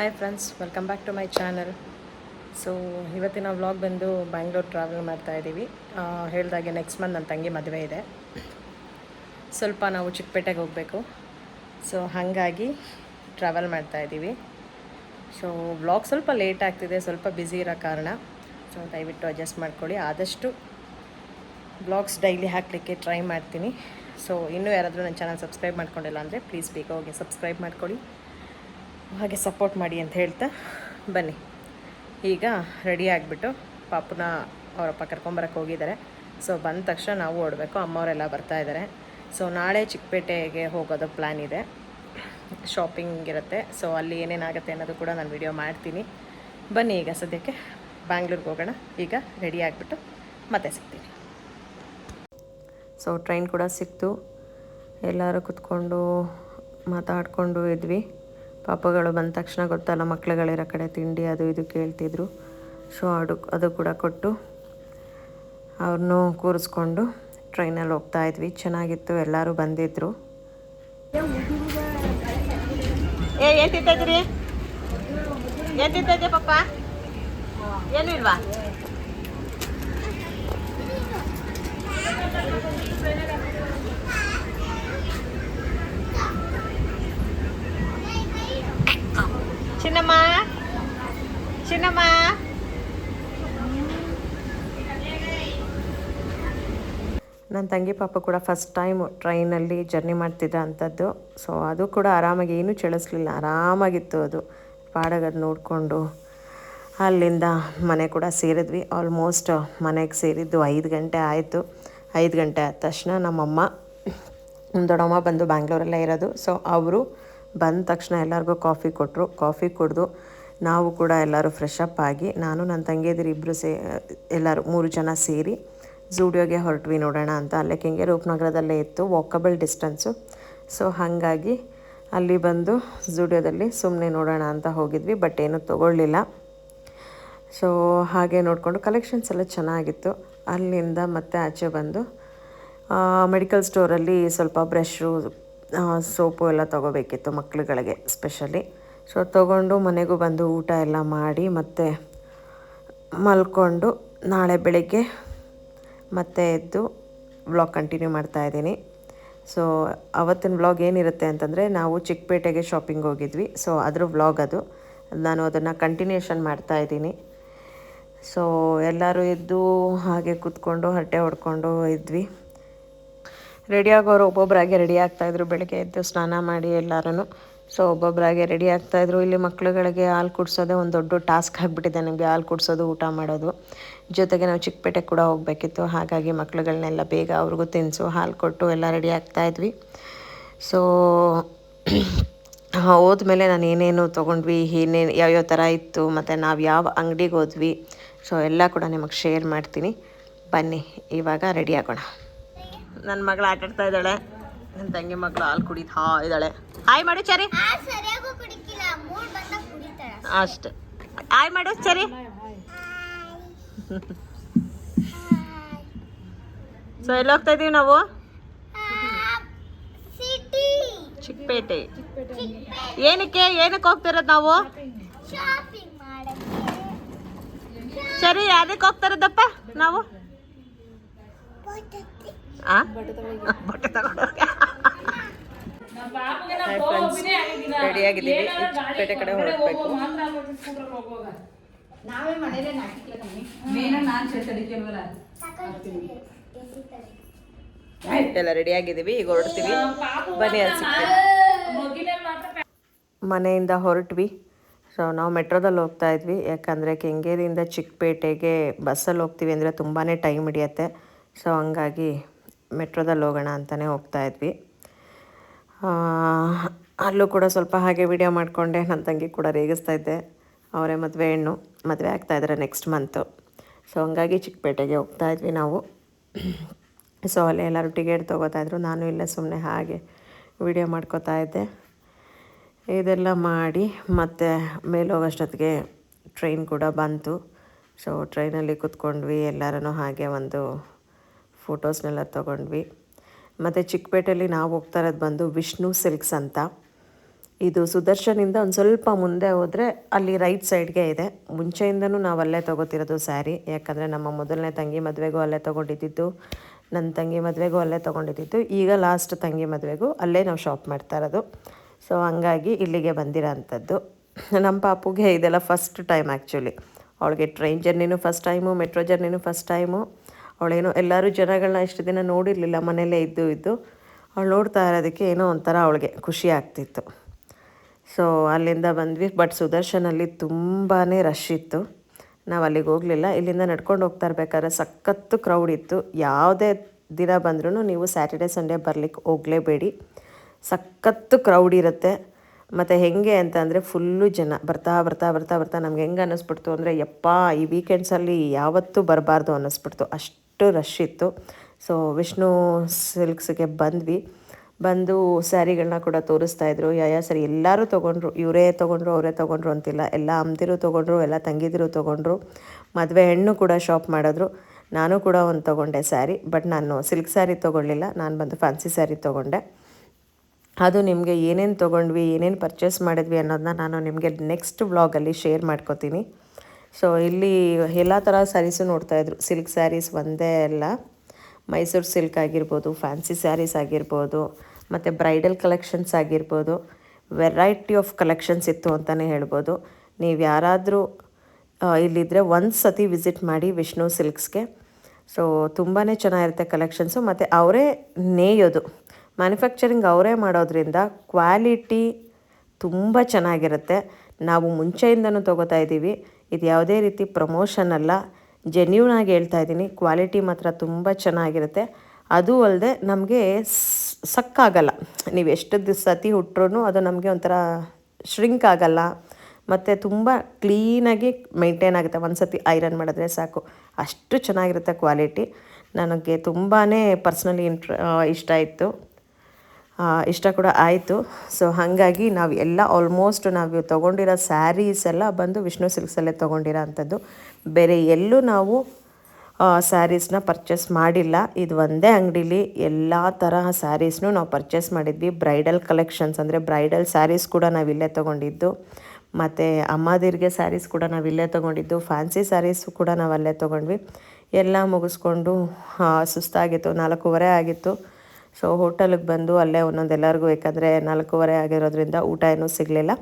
Hi friends welcome back to my channel so ಇವತ್ತಿನ vlog ಬಂದು Bangalore travel ಮಾಡ್ತಾ ಇದ್ದೀವಿ ಹೇಳ್ದಾಗೆ ನೆಕ್ಸ್ಟ್ ಮಂತ್ ನನ್ನ ತಂಗಿ ಮದುವೆ ಇದೆ. ಸ್ವಲ್ಪ ನಾವು ಚಿಕ್ಕಪೇಟೆಗೆ ಹೋಗಬೇಕು. ಸೊ ಹಾಗಾಗಿ ಟ್ರಾವೆಲ್ ಮಾಡ್ತಾ ಇದ್ದೀವಿ ಸೊ ವ್ಲಾಗ್ ಸ್ವಲ್ಪ ಲೇಟ್ ಆಗ್ತಿದೆ, ಸ್ವಲ್ಪ ಬ್ಯುಸಿ ಇರೋ ಕಾರಣ. ಸೊ ದಯವಿಟ್ಟು ಅಡ್ಜಸ್ಟ್ ಮಾಡ್ಕೊಳ್ಳಿ. ಆದಷ್ಟು ಬ್ಲಾಗ್ಸ್ ಡೈಲಿ ಹಾಕಲಿಕ್ಕೆ ಟ್ರೈ ಮಾಡ್ತೀನಿ. ಸೊ ಇನ್ನೂ ಯಾರಾದರೂ ನನ್ನ ಚಾನಲ್ ಸಬ್ಸ್ಕ್ರೈಬ್ ಮಾಡ್ಕೊಂಡಿಲ್ಲ ಅಂದರೆ ಪ್ಲೀಸ್ ಬೇಗ ಹೋಗಿ ಸಬ್ಸ್ಕ್ರೈಬ್ ಮಾಡ್ಕೊಳ್ಳಿ. ಹಾಗೆ ಸಪೋರ್ಟ್ ಮಾಡಿ ಅಂತ ಹೇಳ್ತಾ ಬನ್ನಿ. ಈಗ ರೆಡಿ ಆಗಿಬಿಟ್ಟು ಪಾಪನ ಅವರಪ್ಪ ಕರ್ಕೊಂಬರಕ್ಕೆ ಹೋಗಿದ್ದಾರೆ. ಸೊ ಬಂದ ತಕ್ಷಣ ನಾವು ಓಡಬೇಕು. ಅಮ್ಮವರೆಲ್ಲ ಬರ್ತಾ ಇದ್ದಾರೆ ಸೊ ನಾಳೆ ಚಿಕ್ಕಪೇಟೆಗೆ ಹೋಗೋದು ಪ್ಲ್ಯಾನ್ ಇದೆ. ಶಾಪಿಂಗ್ ಇರುತ್ತೆ. ಸೊ ಅಲ್ಲಿ ಏನೇನಾಗುತ್ತೆ ಅನ್ನೋದು ಕೂಡ ನಾನು ವಿಡಿಯೋ ಮಾಡ್ತೀನಿ. ಬನ್ನಿ ಈಗ ಸದ್ಯಕ್ಕೆ ಬ್ಯಾಂಗ್ಳೂರ್ಗೆ ಹೋಗೋಣ. ಈಗ ರೆಡಿ ಆಗಿಬಿಟ್ಟು ಮತ್ತೆ ಸಿಗ್ತೀನಿ. ಸೊ ಟ್ರೈನ್ ಕೂಡ ಸಿಕ್ತು. ಎಲ್ಲರೂ ಕುತ್ಕೊಂಡು ಮಾತಾಡಿಕೊಂಡು ಇದ್ವಿ. ಪಾಪಗಳು ಬಂದ ತಕ್ಷಣ ಗೊತ್ತಲ್ಲ, ಮಕ್ಕಳುಗಳಿರೋ ಕಡೆ ತಿಂಡಿ ಅದು ಇದು ಕೇಳ್ತಿದ್ರು. ಸೊ ಅದು ಅದು ಕೂಡ ಕೊಟ್ಟು ಅವ್ರನ್ನೂ ಕೂರಿಸ್ಕೊಂಡು ಟ್ರೈನಲ್ಲಿ ಹೋಗ್ತಾ ಇದ್ವಿ. ಚೆನ್ನಾಗಿತ್ತು, ಎಲ್ಲರೂ ಬಂದಿದ್ದರು ಏ ತಿಂತಾಯಿದ್ದೆ ಪಪ್ಪ? ಏನು ಇಲ್ವಾ? ನನ್ನ ತಂಗಿ ಪಾಪ ಕೂಡ ಫಸ್ಟ್ ಟೈಮ್ ಟ್ರೈನಲ್ಲಿ ಜರ್ನಿ ಮಾಡ್ತಿದ್ದ ಅಂಥದ್ದು ಸೊ ಅದು ಕೂಡ ಆರಾಮಾಗಿ ಏನೂ ಚಳಿಸ್ಲಿಲ್ಲ. ಆರಾಮಾಗಿತ್ತು ಅದು. ಪಾಡಗದು ನೋಡಿಕೊಂಡು ಅಲ್ಲಿಂದ ಮನೆ ಕೂಡ ಸೇರಿದ್ವಿ. ಆಲ್ಮೋಸ್ಟ್ ಮನೆಗೆ ಸೇರಿದ್ದು ಐದು ಗಂಟೆ ಆಯಿತು. ಐದು ಗಂಟೆ ಆದ ತಕ್ಷಣ ನಮ್ಮಮ್ಮ, ನಮ್ಮ ದೊಡ್ಡಮ್ಮ ಬಂದು ಬ್ಯಾಂಗ್ಳೂರಲ್ಲೇ ಇರೋದು. ಸೊ ಅವರು ಬಂದ ತಕ್ಷಣ ಎಲ್ಲರಿಗೂ ಕಾಫಿ ಕೊಟ್ಟರು ಕಾಫಿ ಕುಡಿದು ನಾವು ಕೂಡ ಎಲ್ಲರೂ ಫ್ರೆಶ್ ಅಪ್ ಆಗಿ, ನಾನು, ನನ್ನ ತಂಗಿಯದಿರು ಇಬ್ಬರು ಸೇ, ಎಲ್ಲರೂ ಮೂರು ಜನ ಸೇರಿ ಝೂಡಿಯೋಗೆ ಹೊರಟ್ವಿ ನೋಡೋಣ ಅಂತ. ಅಲ್ಲೇ ಕೆಂಗೆ ರೂಪನಗರದಲ್ಲೇ ಇತ್ತು ವಾಕಬಲ್ ಡಿಸ್ಟೆನ್ಸು ಸೊ ಹಾಗಾಗಿ ಅಲ್ಲಿ ಬಂದು ಝೂಡಿಯೋದಲ್ಲಿ ಸುಮ್ಮನೆ ನೋಡೋಣ ಅಂತ ಹೋಗಿದ್ವಿ ಬಟ್ ಏನೂ ತೊಗೊಳ್ಳಿಲ್ಲ. ಸೊ ಹಾಗೆ ನೋಡಿಕೊಂಡು ಕಲೆಕ್ಷನ್ಸ್ ಎಲ್ಲ ಚೆನ್ನಾಗಿತ್ತು. ಅಲ್ಲಿಂದ ಮತ್ತೆ ಆಚೆ ಬಂದು ಮೆಡಿಕಲ್ ಸ್ಟೋರಲ್ಲಿ ಸ್ವಲ್ಪ ಬ್ರಷು ಸೋಪು ಎಲ್ಲ ತೊಗೋಬೇಕಿತ್ತು ಮಕ್ಕಳುಗಳಿಗೆ ಸ್ಪೆಷಲಿ ಸೊ ತೊಗೊಂಡು ಮನೆಗೂ ಬಂದು ಊಟ ಎಲ್ಲ ಮಾಡಿ ಮತ್ತೆ ಮಲ್ಕೊಂಡು ನಾಳೆ ಬೆಳಗ್ಗೆ ಮತ್ತೆ ಎದ್ದು ವ್ಲಾಗ್ ಕಂಟಿನ್ಯೂ ಮಾಡ್ತಾ ಇದ್ದೀನಿ. ಸೊ ಅವತ್ತಿನ ವ್ಲಾಗ್ ಏನಿರುತ್ತೆ ಅಂತಂದರೆ ನಾವು ಚಿಕ್ಕಪೇಟೆಗೆ ಶಾಪಿಂಗ್ ಹೋಗಿದ್ವಿ. ಸೊ ಅದ್ರ ವ್ಲಾಗ್ ಅದು. ನಾನು ಅದನ್ನು ಕಂಟಿನ್ಯೂಷನ್ ಮಾಡ್ತಾ ಇದ್ದೀನಿ. ಸೊ ಎಲ್ಲರೂ ಎದ್ದು ಹಾಗೆ ಕೂತ್ಕೊಂಡು ಹರಟೆ ಹೊಡ್ಕೊಂಡು ಇದ್ವಿ. ರೆಡಿಯಾಗೋರು ಒಬ್ಬೊಬ್ಬರಾಗಿ ರೆಡಿ ಆಗ್ತಾಯಿದ್ರು ಬೆಳಗ್ಗೆ ಎದ್ದು ಸ್ನಾನ ಮಾಡಿ ಎಲ್ಲರೂ ಸೊ ಒಬ್ಬೊಬ್ಬರಾಗೆ ರೆಡಿ ಆಗ್ತಾಯಿದ್ರು ಇಲ್ಲಿ ಮಕ್ಕಳುಗಳಿಗೆ ಹಾಲು ಕುಡಿಸೋದೇ ಒಂದು ದೊಡ್ಡ ಟಾಸ್ಕ್ ಆಗಿಬಿಟ್ಟಿದೆ. ನಿಮಗೆ ಹಾಲು ಕುಡಿಸೋದು, ಊಟ ಮಾಡೋದು. ಜೊತೆಗೆ ನಾವು ಚಿಕ್ಕಪೇಟೆಗೆ ಕೂಡ ಹೋಗಬೇಕಿತ್ತು. ಹಾಗಾಗಿ ಮಕ್ಳುಗಳನ್ನೆಲ್ಲ ಬೇಗ ಅವ್ರಿಗೂ ತಿನ್ನಿಸು ಹಾಲು ಕೊಟ್ಟು ಎಲ್ಲ ರೆಡಿ ಆಗ್ತಾಯಿದ್ವಿ ಸೊ ಹೋದ್ಮೇಲೆ ನಾನು ಏನೇನು ತೊಗೊಂಡ್ವಿ, ಏನೇನು, ಯಾವ್ಯಾವ ಥರ ಇತ್ತು, ಮತ್ತು ನಾವು ಯಾವ ಅಂಗಡಿಗೆ ಹೋದ್ವಿ. ಸೊ ಎಲ್ಲ ಕೂಡ ನಿಮಗೆ ಶೇರ್ ಮಾಡ್ತೀನಿ. ಬನ್ನಿ, ಇವಾಗ ರೆಡಿ ಆಗೋಣ. ನನ್ನ ಮಗಳು ಆಟಾಡ್ತಾ ಇದ್ದಾಳೆ. ನನ್ನ ತಂಗಿ ಮಗಳು ಹಾಲು ಕುಡಿತಾ ಇದ್ದಾಳೆ. ಹಾಯ್ ಮಾಡು ಚರಿ. ಅಷ್ಟೆ. ಹಾಯ್ ಮಾಡು ಚರಿ. ಸೊ ಎಲ್ಲಿ ಹೋಗ್ತಾ ಇದೀವಿ ನಾವು? ಸಿಟಿ. ಚಿಕ್ಕಪೇಟೆ. ಏನಕ್ಕೆ ಏನಕ್ಕೆ ಹೋಗ್ತಿರೋದು ನಾವು? ಶಾಪಿಂಗ್ ಮಾಡಕ್ಕೆ. ಸರಿ ಅದಕ್ಕೆ ಹೋಗ್ತಿರೋದಪ್ಪ ನಾವು? ಪೊಟತಿ ಪೇಟೆ ಕಡೆ ಹೊರಡಬೇಕು ನಾವೇ ಮನೇಲೆ ಎಲ್ಲ ರೆಡಿಯಾಗಿದ್ದೀವಿ ಈಗ ಹೊರಡ್ತೀವಿ. ಬನ್ನಿ ಅಲ್ಲಿ ಸಿಗ್ತೀವಿ ಮನೆಯಿಂದ ಹೊರಟ್ವಿ. ಸೊ ನಾವು ಮೆಟ್ರೋದಲ್ಲಿ ಹೋಗ್ತಾ ಇದ್ವಿ. ಯಾಕಂದರೆ ಕೆಂಗೇರಿಯಿಂದ ಚಿಕ್ಕಪೇಟೆಗೆ ಬಸ್ಸಲ್ಲಿ ಹೋಗ್ತೀವಿ ಅಂದರೆ ತುಂಬಾ ಟೈಮ್ ಹಿಡಿಯತ್ತೆ. ಸೊ ಹಂಗಾಗಿ ಮೆಟ್ರೋದಲ್ಲಿ ಹೋಗೋಣ ಅಂತಲೇ ಹೋಗ್ತಾ ಇದ್ವಿ. ಆ, ಅಲ್ಲೂ ಕೂಡ ಸ್ವಲ್ಪ ಹಾಗೆ ವಿಡಿಯೋ ಮಾಡಿಕೊಂಡೆ. ನನ್ನ ತಂಗಿ ಕೂಡ ರೇಗಿಸ್ತಾ ಇದ್ದೆ. ಅವರೇ ಮದುವೆ ಹೆಣ್ಣು ಮದುವೆ ಆಗ್ತಾಯಿದ್ದಾರೆ ನೆಕ್ಸ್ಟ್ ಮಂತು ಸೊ ಹಂಗಾಗಿ ಚಿಕ್ಕಪೇಟೆಗೆ ಹೋಗ್ತಾ ಇದ್ವಿ ನಾವು. ಸೊ ಅಲ್ಲಿ ಎಲ್ಲರೂ ಟಿಕೆಟ್ ತೊಗೋತಾಯಿದ್ರು ನಾನು ಇಲ್ಲೇ ಸುಮ್ಮನೆ ಹಾಗೆ ವಿಡಿಯೋ ಮಾಡ್ಕೋತಾ ಇದ್ದೆ. ಇದೆಲ್ಲ ಮಾಡಿ ಮತ್ತೆ ಮೇಲೆ ಹೋಗೋಷ್ಟೊತ್ತಿಗೆ ಟ್ರೈನ್ ಕೂಡ ಬಂತು. ಸೊ ಟ್ರೈನಲ್ಲಿ ಕೂತ್ಕೊಂಡ್ವಿ. ಎಲ್ಲರೂ ಹಾಗೆ ಒಂದು ಫೋಟೋಸ್ನೆಲ್ಲ ತೊಗೊಂಡ್ವಿ. ಮತ್ತು ಚಿಕ್ಕಪೇಟೆಯಲ್ಲಿ ನಾವು ಹೋಗ್ತಾ ಇರೋದು ಬಂದು ವಿಷ್ಣು ಸಿಲ್ಕ್ಸ್ ಅಂತ. ಇದು ಸುದರ್ಶನಿಂದ ಒಂದು ಸ್ವಲ್ಪ ಮುಂದೆ ಹೋದರೆ ಅಲ್ಲಿ ರೈಟ್ ಸೈಡ್ಗೆ ಇದೆ. ಮುಂಚೆಯಿಂದನೂ ನಾವು ಅಲ್ಲೇ ತೊಗೋತಿರೋದು ಸ್ಯಾರಿ. ಯಾಕಂದರೆ ನಮ್ಮ ಮೊದಲನೇ ತಂಗಿ ಮದುವೆಗೂ ಅಲ್ಲೇ ತೊಗೊಂಡಿದ್ದಿದ್ದು ನನ್ನ ತಂಗಿ ಮದುವೆಗೂ ಅಲ್ಲೇ ತೊಗೊಂಡಿದ್ದಿತ್ತು ಈಗ ಲಾಸ್ಟ್ ತಂಗಿ ಮದುವೆಗೂ ಅಲ್ಲೇ ನಾವು ಶಾಪ್ ಮಾಡ್ತಾ ಇರೋದು. ಸೊ ಹಂಗಾಗಿ ಇಲ್ಲಿಗೆ ಬಂದಿರೋ ಅಂಥದ್ದು. ನಮ್ಮ ಪಾಪುಗೆ ಇದೆಲ್ಲ ಫಸ್ಟ್ ಟೈಮ್ ಆ್ಯಕ್ಚುಲಿ ಅವಳಿಗೆ ಟ್ರೈನ್ ಜರ್ನಿನೂ ಫಸ್ಟ್ ಟೈಮು ಮೆಟ್ರೋ ಜರ್ನಿನೂ ಫಸ್ಟ್ ಟೈಮು ಅವಳೇನೋ ಎಲ್ಲರೂ ಜನಗಳನ್ನ ಇಷ್ಟು ದಿನ ನೋಡಿರಲಿಲ್ಲ, ಮನೆಯಲ್ಲೇ ಇದ್ದು ಇದ್ದು. ಅವಳು ನೋಡ್ತಾ ಇರೋದಕ್ಕೆ ಏನೋ ಒಂಥರ ಅವಳಿಗೆ ಖುಷಿ ಆಗ್ತಿತ್ತು. ಸೊ ಅಲ್ಲಿಂದ ಬಂದ್ವಿ. ಬಟ್ ಸುದರ್ಶನಲ್ಲಿ ತುಂಬಾ ರಶ್ ಇತ್ತು. ನಾವು ಅಲ್ಲಿಗೆ ಹೋಗಲಿಲ್ಲ. ಇಲ್ಲಿಂದ ನಡ್ಕೊಂಡು ಹೋಗ್ತಾ ಇರ್ಬೇಕಾದ್ರೆ ಸಖತ್ತು ಕ್ರೌಡ್ ಇತ್ತು. ಯಾವುದೇ ದಿನ ಬಂದ್ರೂ ನೀವು ಸ್ಯಾಟರ್ಡೆ ಸಂಡೇ ಬರಲಿಕ್ಕೆ ಹೋಗಲೇಬೇಡಿ. ಸಖತ್ತು ಕ್ರೌಡ್ ಇರುತ್ತೆ. ಮತ್ತು ಹೆಂಗೆ ಅಂತ ಅಂದರೆ ಫುಲ್ಲು ಜನ ಬರ್ತಾ ಬರ್ತಾ ಬರ್ತಾ ಬರ್ತಾ ನಮ್ಗೆ ಹೆಂಗೆ ಅನ್ನಿಸ್ಬಿಡ್ತು ಅಂದರೆ, ಯಪ್ಪ, ಈ ವೀಕೆಂಡ್ಸಲ್ಲಿ ಯಾವತ್ತೂ ಬರಬಾರ್ದು ಅನ್ನಿಸ್ಬಿಡ್ತು. ಅಷ್ಟು ರಶ್ ಇತ್ತು. ಸೊ ವಿಷ್ಣು ಸಿಲ್ಕ್ಸ್ಗೆ ಬಂದ್ವಿ. ಬಂದು ಸ್ಯಾರಿಗಳನ್ನ ಕೂಡ ತೋರಿಸ್ತಾ ಇದ್ರು. ಯಾವ ಸರಿ ಎಲ್ಲರೂ ತೊಗೊಂಡ್ರು. ಇವರೇ ತೊಗೊಂಡ್ರು, ಅವರೇ ತೊಗೊಂಡ್ರು ಅಂತಿಲ್ಲ. ಎಲ್ಲ ಅಮ್ದಿರು ತೊಗೊಂಡ್ರು, ಎಲ್ಲ ತಂಗಿದಿರು ತೊಗೊಂಡ್ರು. ಮದುವೆ ಹೆಣ್ಣು ಕೂಡ ಶಾಪ್ ಮಾಡಿದ್ರು. ನಾನು ಕೂಡ ಒಂದು ತೊಗೊಂಡೆ ಸ್ಯಾರಿ ಬಟ್ ನಾನು ಸಿಲ್ಕ್ ಸ್ಯಾರಿ ತೊಗೊಳ್ಳಿಲ್ಲ. ನಾನು ಬಂದು ಫ್ಯಾನ್ಸಿ ಸ್ಯಾರಿ ತೊಗೊಂಡೆ. ಅದು ನಿಮಗೆ ಏನೇನು ತೊಗೊಂಡ್ವಿ, ಏನೇನು ಪರ್ಚೇಸ್ ಮಾಡಿದ್ವಿ ಅನ್ನೋದನ್ನ ನಾನು ನಿಮಗೆ ನೆಕ್ಸ್ಟ್ ವ್ಲಾಗಲ್ಲಿ ಶೇರ್ ಮಾಡ್ಕೋತೀನಿ. ಸೊ ಇಲ್ಲಿ ಎಲ್ಲ ಥರ ಸ್ಯಾರೀಸು ನೋಡ್ತಾಯಿದ್ರು ಸಿಲ್ಕ್ ಸ್ಯಾರೀಸ್ ಒಂದೇ ಅಲ್ಲ. ಮೈಸೂರು ಸಿಲ್ಕ್ ಆಗಿರ್ಬೋದು ಫ್ಯಾನ್ಸಿ ಸ್ಯಾರೀಸ್ ಆಗಿರ್ಬೋದು, ಮತ್ತು ಬ್ರೈಡಲ್ ಕಲೆಕ್ಷನ್ಸ್ ಆಗಿರ್ಬೋದು ವೆರೈಟಿ ಆಫ್ ಕಲೆಕ್ಷನ್ಸ್ ಇತ್ತು ಅಂತಲೇ ಹೇಳ್ಬೋದು. ನೀವು ಯಾರಾದರೂ ಇಲ್ಲಿದ್ದರೆ ಒಂದು ಸತಿ ವಿಸಿಟ್ ಮಾಡಿ ವಿಷ್ಣು ಸಿಲ್ಕ್ಸ್ಗೆ ಸೊ ತುಂಬಾ ಚೆನ್ನಾಗಿರುತ್ತೆ ಕಲೆಕ್ಷನ್ಸು ಮತ್ತು ಅವರೇ ನೇಯೋದು. ಮ್ಯಾನುಫ್ಯಾಕ್ಚರಿಂಗ್ ಅವರೇ ಮಾಡೋದ್ರಿಂದ ಕ್ವಾಲಿಟಿ ತುಂಬ ಚೆನ್ನಾಗಿರುತ್ತೆ. ನಾವು ಮುಂಚೆಯಿಂದನೂ ತೊಗೋತಾ ಇದ್ದೀವಿ ಇದು ಯಾವುದೇ ರೀತಿ ಪ್ರಮೋಷನ್ ಅಲ್ಲ. ಜೆನ್ಯೂನ್ ಆಗಿ ಹೇಳ್ತಾ ಇದ್ದೀನಿ. ಕ್ವಾಲಿಟಿ ಮಾತ್ರ ತುಂಬ ಚೆನ್ನಾಗಿರುತ್ತೆ. ಅದು ಅಲ್ಲದೆ ನಮಗೆ ಸಕ್ಕಾಗಲ್ಲ ನೀವು ಎಷ್ಟು ದಿವಸ ಸತಿ ಹುಟ್ರೂ ಅದು ನಮಗೆ ಒಂಥರ ಶ್ರಿಂಕ್ ಆಗಲ್ಲ. ಮತ್ತು ತುಂಬ ಕ್ಲೀನಾಗಿ ಮೈಂಟೈನ್ ಆಗುತ್ತೆ. ಒಂದು ಸತಿ ಐರನ್ ಮಾಡಿದ್ರೆ ಸಾಕು. ಅಷ್ಟು ಚೆನ್ನಾಗಿರುತ್ತೆ ಕ್ವಾಲಿಟಿ ನನಗೆ ತುಂಬಾ ಪರ್ಸ್ನಲಿ ಇಂಟ್ರ ಇಷ್ಟ ಇತ್ತು ಆ, ಇಷ್ಟ ಕೂಡ ಆಯಿತು. ಸೊ ಹಾಗಾಗಿ ನಾವು ಎಲ್ಲ ಆಲ್ಮೋಸ್ಟ್ ನಾವು ತೊಗೊಂಡಿರೋ ಸ್ಯಾರೀಸ್ ಎಲ್ಲ ಬಂದು ವಿಷ್ಣು ಸಿಲ್ಕ್ಸಲ್ಲೇ ತೊಗೊಂಡಿರೋ ಅಂಥದ್ದು. ಬೇರೆ ಎಲ್ಲೂ ನಾವು ಸ್ಯಾರೀಸ್ನ ಪರ್ಚೇಸ್ ಮಾಡಿಲ್ಲ. ಇದು ಒಂದೇ ಅಂಗಡೀಲಿ ಎಲ್ಲ ತರಹ ಸ್ಯಾರೀಸ್ನು ನಾವು ಪರ್ಚೇಸ್ ಮಾಡಿದ್ವಿ. ಬ್ರೈಡಲ್ ಕಲೆಕ್ಷನ್ಸ್ ಅಂದರೆ ಬ್ರೈಡಲ್ ಸ್ಯಾರೀಸ್ ಕೂಡ ನಾವು ಇಲ್ಲೇ ತೊಗೊಂಡಿದ್ದು. ಮತ್ತು ಅಮ್ಮದಿರಿಗೆ ಸ್ಯಾರೀಸ್ ಕೂಡ ನಾವು ಇಲ್ಲೇ ತೊಗೊಂಡಿದ್ದು. ಫ್ಯಾನ್ಸಿ ಸ್ಯಾರೀಸು ಕೂಡ ನಾವು ಅಲ್ಲೇ ತೊಗೊಂಡ್ವಿ. ಎಲ್ಲ ಮುಗಿಸ್ಕೊಂಡು ಸುಸ್ತಾಗಿತ್ತು. ನಾಲ್ಕೂವರೆ ಆಗಿತ್ತು. ಸೊ ಹೋಟೆಲಿಗೆ ಬಂದು ಅಲ್ಲೇ ಒಂದೊಂದು ಎಲ್ಲರಿಗೂ ಯಾಕಂದರೆ ನಾಲ್ಕೂವರೆ ಆಗಿರೋದ್ರಿಂದ ಊಟ ಏನೂ ಸಿಗಲಿಲ್ಲ.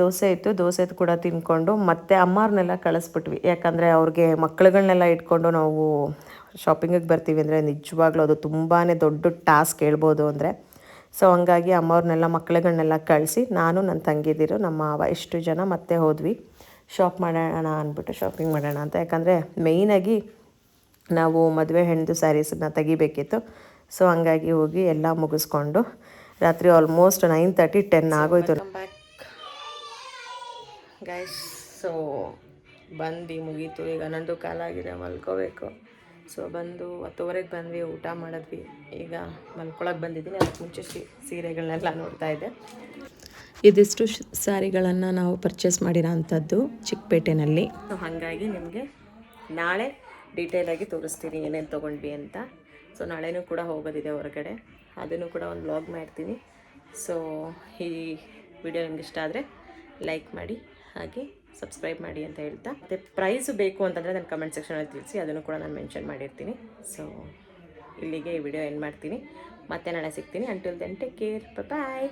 ದೋಸೆ ಇತ್ತು. ದೋಸೆ ಕೂಡ ತಿನ್ಕೊಂಡು ಮತ್ತೆ ಅಮ್ಮಾರನ್ನೆಲ್ಲ ಕಳಿಸ್ಬಿಟ್ವಿ. ಯಾಕಂದರೆ ಅವ್ರಿಗೆ ಮಕ್ಕಳುಗಳನ್ನೆಲ್ಲ ಇಟ್ಕೊಂಡು ನಾವು ಶಾಪಿಂಗಿಗೆ ಬರ್ತೀವಿ ಅಂದರೆ ನಿಜವಾಗ್ಲೂ ಅದು ತುಂಬಾ ದೊಡ್ಡ ಟಾಸ್ಕ್ ಹೇಳ್ಬೋದು ಅಂದರೆ. ಸೊ ಹಂಗಾಗಿ ಅಮ್ಮವ್ರನ್ನೆಲ್ಲ ಮಕ್ಕಳುಗಳನ್ನೆಲ್ಲ ಕಳಿಸಿ ನಾನು ನನ್ನ ತಂಗಿದಿರು, ನಮ್ಮ ಎಷ್ಟು ಜನ ಮತ್ತೆ ಹೋದ್ವಿ. ಶಾಪ್ ಮಾಡೋಣ ಅಂದ್ಬಿಟ್ಟು ಶಾಪಿಂಗ್ ಮಾಡೋಣ ಅಂತ. ಯಾಕಂದರೆ ಮೇಯ್ನಾಗಿ ನಾವು ಮದುವೆ ಹೆಣ್ಣು ಸ್ಯಾರೀಸನ್ನ ತೆಗಿಬೇಕಿತ್ತು. ಸೊ ಹಂಗಾಗಿ ಹೋಗಿ ಎಲ್ಲ ಮುಗಿಸ್ಕೊಂಡು ರಾತ್ರಿ ಆಲ್ಮೋಸ್ಟ್ ನೈನ್ ತರ್ಟಿ ಟೆನ್ ಆಗೋಯ್ತು. ಗೈಸ್ ಸೊ ಬಂದು ಮುಗೀತು. ಈಗ ನಂದು ಕಾಲ ಆಗಿದೆ ಮಲ್ಕೋಬೇಕು. ಸೊ ಬಂದು ಹತ್ತುವರೆಗೆ ಬಂದ್ವಿ ಊಟ ಮಾಡಿದ್ವಿ. ಈಗ ಮಲ್ಕೊಳಕ್ಕೆ ಬಂದಿದ್ದೀನಿ. ಅದಕ್ಕೆ ಮುಂಚೆ ಸೀ- ಸೀರೆಗಳನ್ನೆಲ್ಲ ನೋಡ್ತಾ ಇದ್ದೆ. ಇದಿಷ್ಟು ಸ್ಯಾರಿಗಳನ್ನು ನಾವು ಪರ್ಚೇಸ್ ಮಾಡಿರೋ ಅಂಥದ್ದು ಚಿಕ್ಕಪೇಟೆನಲ್ಲಿ. ಸೊ ಹಾಗಾಗಿ ನಿಮಗೆ ನಾಳೆ ಡೀಟೇಲಾಗಿ ತೋರಿಸ್ತೀನಿ ಏನೇನು ತೊಗೊಂಡ್ವಿ ಅಂತ. ಸೊ ನಾಳೆನೂ ಕೂಡ ಹೋಗೋದಿದೆ ಹೊರಗಡೆ. ಅದನ್ನು ಕೂಡ ಒಂದು ಬ್ಲಾಗ್ ಮಾಡ್ತೀನಿ. ಸೊ ಈ ವಿಡಿಯೋ ನಿಮ್ಗೆ ಇಷ್ಟ ಆದರೆ ಲೈಕ್ ಮಾಡಿ, ಹಾಗೆ ಸಬ್ಸ್ಕ್ರೈಬ್ ಮಾಡಿ ಅಂತ ಹೇಳ್ತಾ. ಮತ್ತು ಪ್ರೈಸು ಬೇಕು ಅಂತಂದರೆ ನಾನು ಕಮೆಂಟ್ ಸೆಕ್ಷನಲ್ಲಿ ತಿಳಿಸಿ, ಅದನ್ನು ಕೂಡ ನಾನು ಮೆನ್ಷನ್ ಮಾಡಿರ್ತೀನಿ. ಸೊ ಇಲ್ಲಿಗೆ ಈ ವಿಡಿಯೋ ಎಂಡ್ ಮಾಡ್ತೀನಿ. ಮತ್ತೆ ನಾಳೆ ಸಿಗ್ತೀನಿ. Until then take care bye